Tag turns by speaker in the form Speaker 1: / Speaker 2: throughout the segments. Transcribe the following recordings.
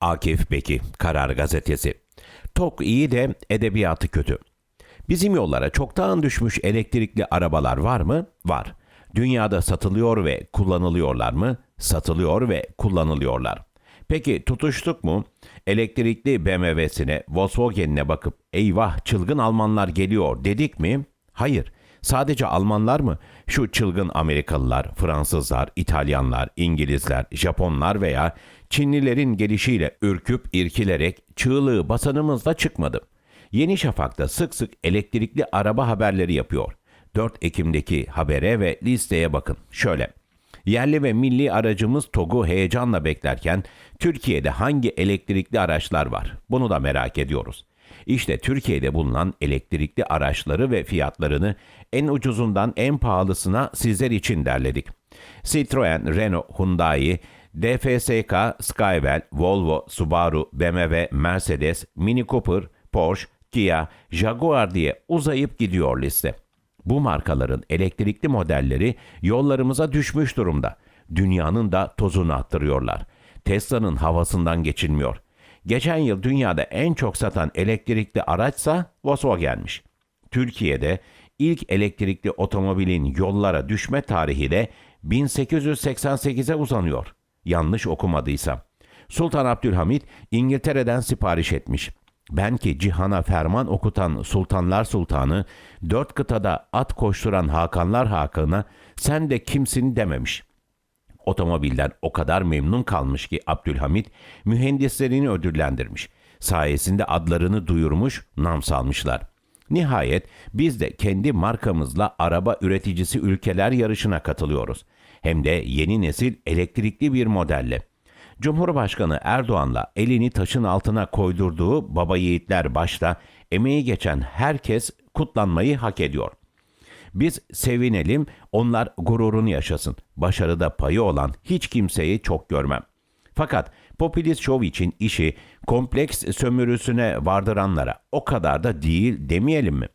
Speaker 1: Akif Beki, Karar Gazetesi. Tok iyi de edebiyatı kötü. Bizim yollara çoktan düşmüş elektrikli arabalar var mı? Var. Dünyada satılıyor ve kullanılıyorlar mı? Satılıyor ve kullanılıyorlar. Peki tutuştuk mu? Elektrikli BMW'sine, Volkswagen'ine bakıp eyvah çılgın Almanlar geliyor dedik mi? Hayır. Sadece Almanlar mı? Şu çılgın Amerikalılar, Fransızlar, İtalyanlar, İngilizler, Japonlar veya Çinlilerin gelişiyle ürküp irkilerek çığlığı basanımızda çıkmadı. Yeni Şafak'ta sık sık elektrikli araba haberleri yapıyor. 4 Ekim'deki habere ve listeye bakın. Şöyle. Yerli ve milli aracımız TOG'u heyecanla beklerken Türkiye'de hangi elektrikli araçlar var? Bunu da merak ediyoruz. İşte Türkiye'de bulunan elektrikli araçları ve fiyatlarını en ucuzundan en pahalısına sizler için derledik. Citroen, Renault, Hyundai, DFSK, Skywell, Volvo, Subaru, BMW, Mercedes, Mini Cooper, Porsche, Kia, Jaguar diye uzayıp gidiyor liste. Bu markaların elektrikli modelleri yollarımıza düşmüş durumda. Dünyanın da tozunu attırıyorlar. Tesla'nın havasından geçilmiyor. Geçen yıl dünyada en çok satan elektrikli araçsa Volkswagen'miş. Türkiye'de ilk elektrikli otomobilin yollara düşme tarihi de 1888'e uzanıyor. Yanlış okumadıysam. Sultan Abdülhamit İngiltere'den sipariş etmiş. Ben ki cihana ferman okutan sultanlar sultanı, dört kıtada at koşturan Hakanlar Hakan'a sen de kimsin dememiş. Otomobilden o kadar memnun kalmış ki Abdülhamit mühendislerini ödüllendirmiş. Sayesinde adlarını duyurmuş, nam salmışlar. Nihayet biz de kendi markamızla araba üreticisi ülkeler yarışına katılıyoruz. Hem de yeni nesil elektrikli bir modelle. Cumhurbaşkanı Erdoğan'la elini taşın altına koydurduğu baba yiğitler başta emeği geçen herkes kutlanmayı hak ediyor. Biz sevinelim, onlar gururunu yaşasın. Başarıda payı olan hiç kimseyi çok görmem. Fakat popülist şov için işi kompleks sömürüsüne vardıranlara o kadar da değil demeyelim mi?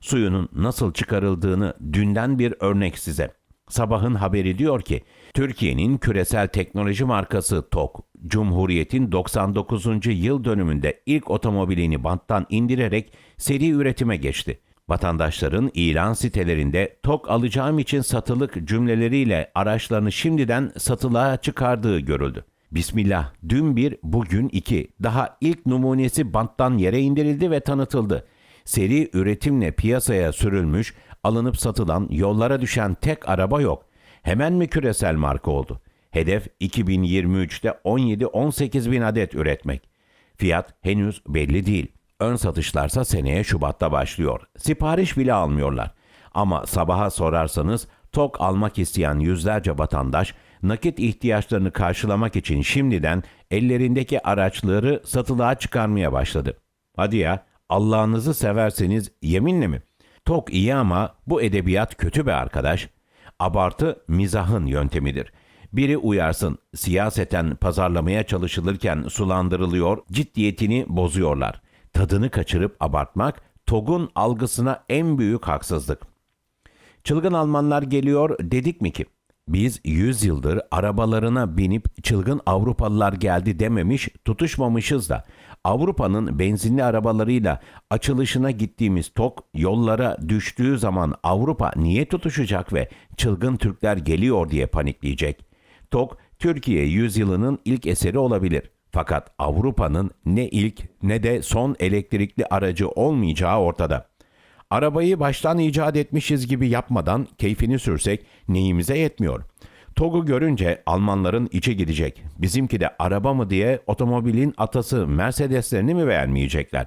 Speaker 1: Suyunun nasıl çıkarıldığını dünden bir örnek size. Sabahın haberi diyor ki, Türkiye'nin küresel teknoloji markası TOK, Cumhuriyet'in 99. yıl dönümünde ilk otomobilini banttan indirerek seri üretime geçti. Vatandaşların ilan sitelerinde TOK alacağım için satılık cümleleriyle araçlarını şimdiden satılığa çıkardığı görüldü. Bismillah, dün bir, bugün iki. Daha ilk numunesi banttan yere indirildi ve tanıtıldı. Seri üretimle piyasaya sürülmüş, alınıp satılan, yollara düşen tek araba yok. Hemen mi küresel marka oldu? Hedef 2023'te 17-18 bin adet üretmek. Fiyat henüz belli değil. Ön satışlarsa seneye Şubat'ta başlıyor. Sipariş bile almıyorlar. Ama sabaha sorarsanız TOK almak isteyen yüzlerce vatandaş nakit ihtiyaçlarını karşılamak için şimdiden ellerindeki araçları satılığa çıkarmaya başladı. Hadi ya Allah'ınızı severseniz yeminle mi? Tok iyi ama bu edebiyat kötü be arkadaş. Abartı mizahın yöntemidir. Biri uyarsın, siyaseten pazarlamaya çalışılırken sulandırılıyor, ciddiyetini bozuyorlar. Tadını kaçırıp abartmak, TOG'un algısına en büyük haksızlık. Çılgın Almanlar geliyor dedik mi ki? Biz 100 yıldır arabalarına binip çılgın Avrupalılar geldi dememiş, tutuşmamışız da. Avrupa'nın benzinli arabalarıyla açılışına gittiğimiz TOK yollara düştüğü zaman Avrupa niye tutuşacak ve çılgın Türkler geliyor diye panikleyecek? TOK Türkiye yüzyılının ilk eseri olabilir. Fakat Avrupa'nın ne ilk ne de son elektrikli aracı olmayacağı ortada. Arabayı baştan icat etmişiz gibi yapmadan keyfini sürsek neyimize yetmiyor. TOG'u görünce Almanların içi gidecek. Bizimki de araba mı diye otomobilin atası Mercedeslerini mi beğenmeyecekler?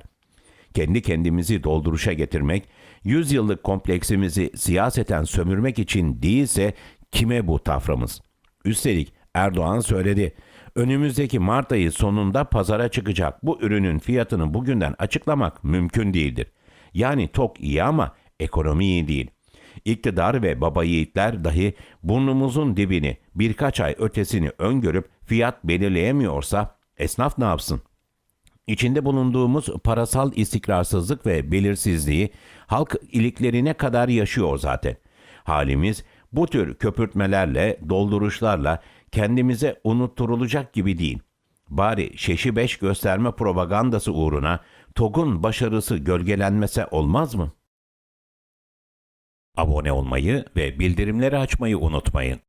Speaker 1: Kendi kendimizi dolduruşa getirmek, 100 yıllık kompleksimizi siyaseten sömürmek için değilse kime bu taframız? Üstelik Erdoğan söyledi. Önümüzdeki Mart ayı sonunda pazara çıkacak bu ürünün fiyatını bugünden açıklamak mümkün değildir. Yani tok iyi ama ekonomi iyi değil. İktidar ve baba yiğitler dahi burnumuzun dibini birkaç ay ötesini öngörüp fiyat belirleyemiyorsa esnaf ne yapsın? İçinde bulunduğumuz parasal istikrarsızlık ve belirsizliği halk iliklerine kadar yaşıyor zaten. Halimiz bu tür köpürtmelerle, dolduruşlarla kendimize unutturulacak gibi değil. Bari şeşi beş gösterme propagandası uğruna TOG'un başarısı gölgelenmese olmaz mı? Abone olmayı ve bildirimleri açmayı unutmayın.